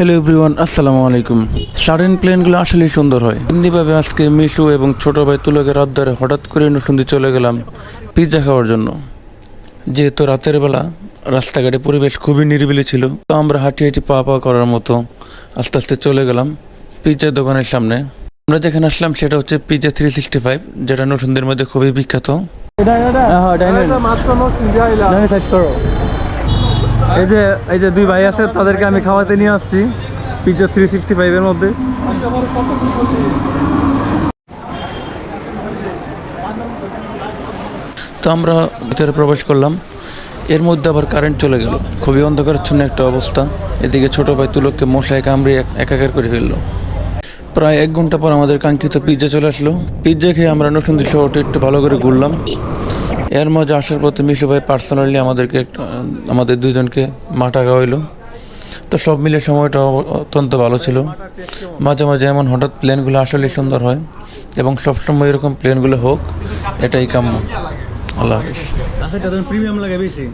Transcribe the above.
Hello everyone আসসালামু আলাইকুম sudden প্লেনগুলো আসলেই সুন্দর হয়। এমনিভাবে আজকে মিশু এবং ছোট ভাই তুলকের ধরে হঠাৎ করে নসুন্দি চলে গেলাম পিৎজা খাওয়ার জন্য। যেহেতু রাতের বেলা রাস্তাঘাটে পরিবেশ খুবই নিরিবিলি ছিল তো আমরা হাঁটি হাঁটি পা পা করার মতো আস্তে আস্তে চলে গেলাম পিৎজার দোকানের সামনে। আমরা যেখানে আসলাম সেটা হচ্ছে পিৎজা থ্রি সিক্সটি ফাইভ যেটা নসুন্দির মধ্যে খুবই বিখ্যাত। এই যে এই যে দুই ভাই আছে, তাদেরকে আমি খাওয়াতে নিয়ে আসছি। পিৎজা থ্রি সিক্সটি ফাইভের মধ্যে। তো আমরা ভিতরে প্রবেশ করলাম। এর মধ্যে আবার কারেন্ট চলে গেল। খুবই অন্ধকারচ্ছন্ন একটা অবস্থা। এদিকে ছোট ভাই তুলককে মশায় কামড়ে একাকার করে ফেলল। প্রায় এক ঘণ্টা পর আমাদের কাঙ্ক্ষিত পিৎজা চলে আসলো। পিৎজা খেয়ে আমরা নতুন শহরটা একটু ভালো করে ঘুরলাম। এর মাঝে আসার পথে মিশু ভাই পার্সোনালি আমাদেরকে একটা- আমাদের দুজনকে মাঠা গাওয়াইলো তো সব মিলে সময়টা অত্যন্ত ভালো ছিল। মাঝে মাঝে এমন হঠাৎ প্লেনগুলো আসলে সুন্দর হয় এবং সবসময় এরকম প্লেনগুলো হোক, এটাই কাম্য। আল্লাহ হাফিজ। আচ্ছা প্রিমিয়াম লাগে বেশি।